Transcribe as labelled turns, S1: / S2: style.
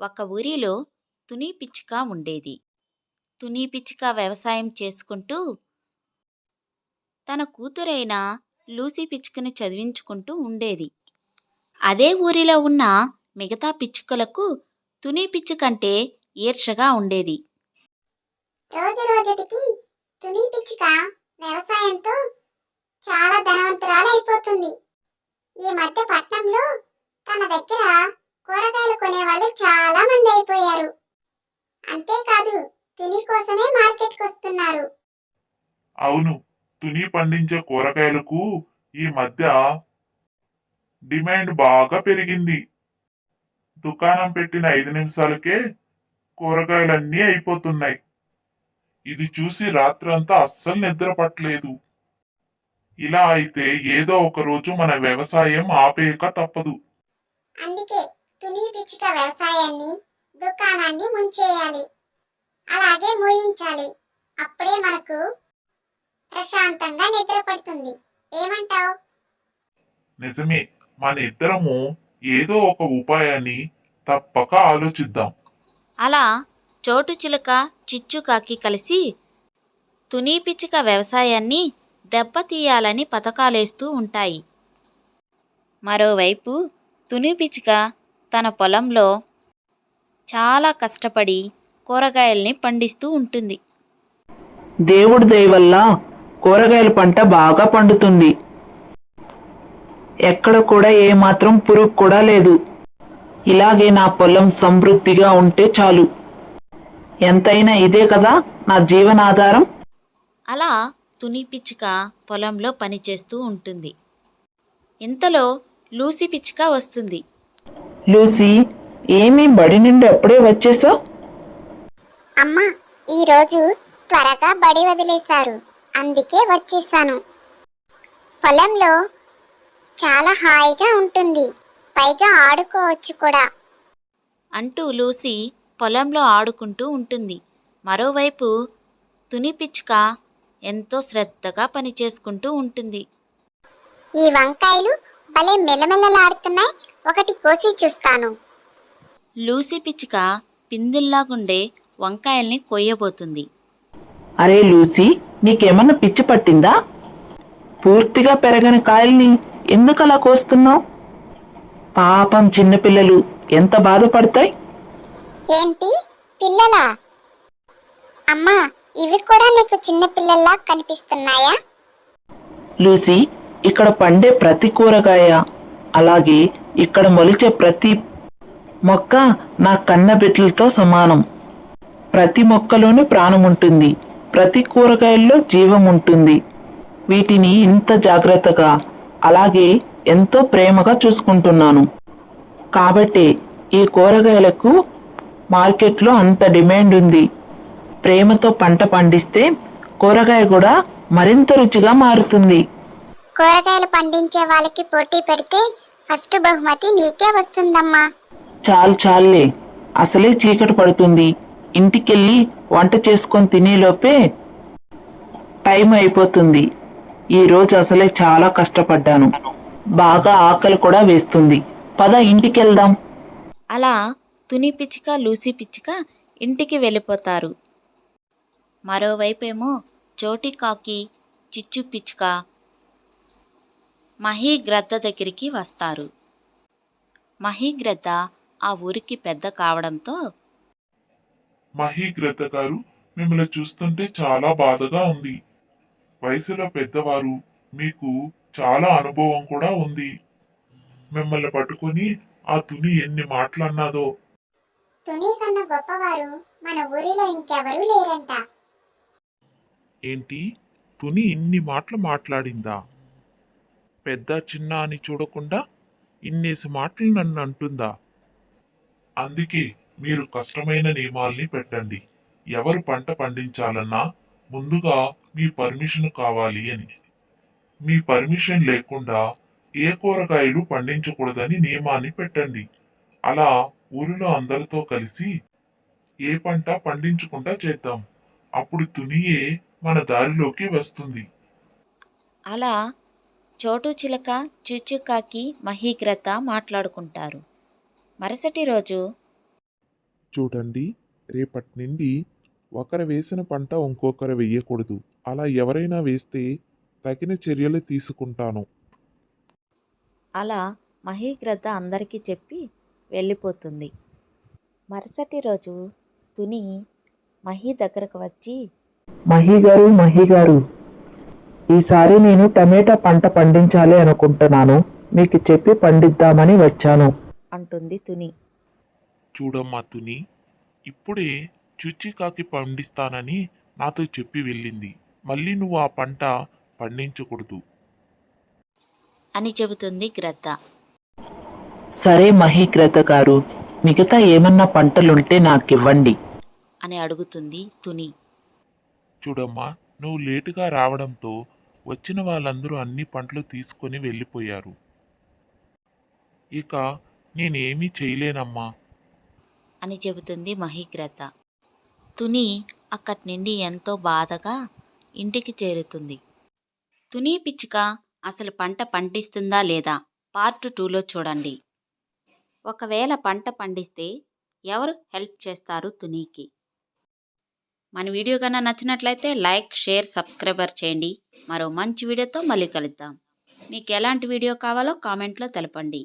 S1: ఒక ఊరిలో తుని పిచ్చుక ఉండేది. తుని పిచ్చుక వ్యవసాయం చేసుకుంటూ తన కూతురైన లూసీ పిచ్చుకను చదివించుకుంటూ ఉండేది. అదే ఊరిలో ఉన్న మిగతా పిచ్చుకలకు తుని పిచ్చుకంటే ఈర్షగా ఉండేది.
S2: రోజు రోజుటికి తుని పిచ్చుక వ్యవసాయంతో చాలా ధనవంతురాలైపోతుంది. ఈ మధ్య పట్నంలో తన దగ్గర కూరగాయలు కొనేవాళ్ళు చాలా మంది అయిపోయారు. అంతేకాదు తుని కోసమే మార్కెట్కి వస్తున్నారు.
S3: అవును తుని పండించే కూరగాయలకు ఈ మధ్య డిమాండ్ బాగా పెరిగింది. దుకాణం పెట్టిన ఐదు నిమిషాలకే కూరగాయలన్నీ అయిపోతున్నాయి. ఇది చూసి రాత్రంతా అస్సలు నిద్ర పట్టలేదు. ఇలా అయితే ఏదో ఒక రోజు మన వ్యవసాయం ఆపేయక తప్పదు.
S2: అందుకే తుని పిచ్చుక వ్యవసాయాన్ని దుకాణాన్ని ముంచేయాలి. అలాగే మూయించాలి. అప్పుడే మనకు ప్రశాంతంగా నిద్ర పడుతుంది ఏమంటావ్?
S3: నిజమే. మన ఇద్దరము ఏదో ఒక ఉపాయాన్ని తప్పక ఆలోచిద్దాం.
S1: అలా చోటు చిలుక చిచ్చుకాకి కలిసి తుని పిచ్చుక వ్యవసాయాన్ని దెబ్బతీయాలని పథకాలేస్తూ ఉంటాయి. మరోవైపు తుని పిచ్చుక తన పొలంలో చాలా కష్టపడి కూరగాయల్ని పండిస్తూ ఉంటుంది.
S4: దేవుడి దయ వల్ల కూరగాయల పంట బాగా పండుతుంది. ఎక్కడ కూడా ఏమాత్రం పురుగు కూడా లేదు. ఇలాగే నా పొలం సమృద్ధిగా ఉంటే చాలు. ఎంతైనా ఇదే కదా నా జీవనాధారం?
S1: అలా తుని పిచ్చుక పొలంలో పనిచేస్తూ ఉంటుంది. ఇంతలో లూసి పిచ్చుక వస్తుంది.
S4: లూసీ ఏమీ బడి నుండి అప్పుడే వచ్చేసావు?
S2: అమ్మా ఈరోజు త్వరగా బడి వదిలేశారు. అందుకే వచ్చేసాను. పొలంలో చాలా హాయిగా ఉంటుంది. పైగా ఆడుకోవచ్చు కూడా.
S1: అంటూ లూసి పొలంలో ఆడుకుంటూ ఉంటుంది. మరోవైపు తుని పిచ్చుక ఎంతో శ్రద్ధగా పనిచేసుకుంటూ ఉంటుంది.
S2: ఈ వంకాయలు భలే మెల్లమెల్లలాడుతున్నాయి. ఒకటి కోసి చూస్తాను.
S1: లూసి పిచ్చుక పిందుల్లాగుండే వంకాయల్ని కొయ్యబోతుంది.
S4: అరే లూసీ నీకేమన్నా పిచ్చి పట్టిందా? పూర్తిగా పెరగని కాయల్ని ఎందుకు అలా కోస్తున్నావు? పాపం చిన్నపిల్లలు ఎంత బాధపడతాయి?
S2: ఏంటి? పిల్లలా? అమ్మా ఇవి కూడా నీకు చిన్న పిల్లల్లా కనిపిస్తున్నాయా?
S4: లూసీ ఇక్కడ పండే ప్రతి కూరగాయ అలాగే ఇక్కడ మొలిచే ప్రతి మొక్క నా కన్న బిడ్డలతో సమానం. ప్రతి మొక్కలోనూ ప్రాణం ఉంటుంది. ప్రతి కూరగాయల్లో జీవం ఉంటుంది. వీటిని ఇంత జాగ్రత్తగా అలాగే ఎంతో ప్రేమగా చూసుకుంటున్నాను. కాబట్టి ఈ కూరగాయలకు మార్కెట్లో అంత డిమాండ్ ఉంది. ప్రేమతో పంట పండిస్తే కూరగాయ కూడా మరింత రుచిగా మారుతుంది.
S2: కూరగాయలు పండించే వాళ్ళకి పోటీ పెడితే ఫస్ట్ బహుమతి నీకే వస్తుందమ్మా.
S4: చాలు చాలులే. అసలే చీకటి పడుతుంది. ఇంటికెళ్ళి వంట చేసుకొని తినేలోపే టైం అయిపోతుంది. ఈ రోజు అసలే చాలా కష్టపడ్డాను. బాగా ఆకలి కూడా వేస్తుంది. పద ఇంటికెళ్దాం.
S1: అలా తుని పిచ్చుక లూసి పిచ్చుక ఇంటికి వెళ్ళిపోతారు. మరోవైపేమో చోటికాకి చిచ్చు పిచ్చుక మహీగ్రద్ద దగ్గరికి వస్తారు. మహీగ్రద్ద ఆ ఊరికి పెద్ద కావడంతో
S3: మహీగ్రత గారు మిమ్మల్ని చూస్తుంటే చాలా బాధగా ఉంది. వయసులో పెద్దవారు మీకు చాలా అనుభవం కూడా ఉంది. మిమ్మల్ని పట్టుకొని ఆ తుని ఎన్ని మాటలన్నాదో
S2: తుని కన్నా గొప్పవారు మన ఊరిలో ఇంకెవరూ లేరంట.
S3: ఏంటి? తుని ఇన్ని మాటలు మాట్లాడిందా? పెద్ద చిన్న అని చూడకుండా ఇన్నేసి మాటలు నన్ను అంటుందా? అందుకే మీరు కష్టమైన నియమాల్ని పెట్టండి. ఎవరు పంట పండించాలన్నా ముందుగా మీ పర్మిషన్ కావాలి అని. మీ పర్మిషన్ లేకుండా ఏ కూరగాయలు పండించకూడదని నియమాన్ని పెట్టండి. అలా ఊరిలో అందరితో కలిసి ఏ పంట పండించకుండా చేద్దాం. అప్పుడు తునియే మన దారిలోకి వస్తుంది.
S1: అలా చోటు చిలక చిచ్చుకాకి మహీగ్రత మాట్లాడుకుంటారు. మరుసటి రోజు
S3: చూడండి రేపటి నుండి ఒకరు వేసిన పంట ఇంకొకరు వెయ్యకూడదు అలా ఎవరైనా వేస్తే తగిన చర్యలు తీసుకుంటాను.
S1: అలా మహీగ్రద్ద అందరికీ చెప్పి వెళ్ళిపోతుంది. మరుసటి రోజు తుని మహి దగ్గరకు వచ్చి
S4: మహి గారు మహి గారు. ఈసారి నేను టమాటా పంట పండించాలి అనుకుంటున్నాను. మీకు చెప్పి పండిద్దామని వచ్చాను.
S1: అంటుంది తుని.
S3: చూడమ్మా తుని ఇప్పుడే చుచ్చికాకి పండిస్తానని నాతో చెప్పి వెళ్ళింది. మళ్ళీ నువ్వు ఆ పంట పండించకూడదు.
S1: అని చెబుతుంది గ్రద్ద.
S4: సరే మహీగ్రత గారు మిగతా ఏమన్నా పంటలుంటే నాకివ్వండి.
S1: అని అడుగుతుంది తుని.
S3: చూడమ్మా నువ్వు లేటుగా రావడంతో వచ్చిన వాళ్ళందరూ అన్ని పంటలు తీసుకొని వెళ్ళిపోయారు. ఇక నేనేమీ చేయలేనమ్మా.
S1: అని చెబుతుంది మహిగ్రత. తుని అక్కడి నుండి ఎంతో బాధగా ఇంటికి చేరుతుంది. తుని పిచ్చుక అసలు పంట పండిస్తుందా లేదా? పార్ట్ టూలో చూడండి. ఒకవేళ పంట పండిస్తే ఎవరు హెల్ప్ చేస్తారు తునీకి? మన వీడియో కన్నా నచ్చినట్లయితే లైక్ షేర్ సబ్స్క్రైబర్ చేయండి. మరో మంచి వీడియోతో మళ్ళీ కలుద్దాం. మీకు ఎలాంటి వీడియో కావాలో కామెంట్లో తెలపండి.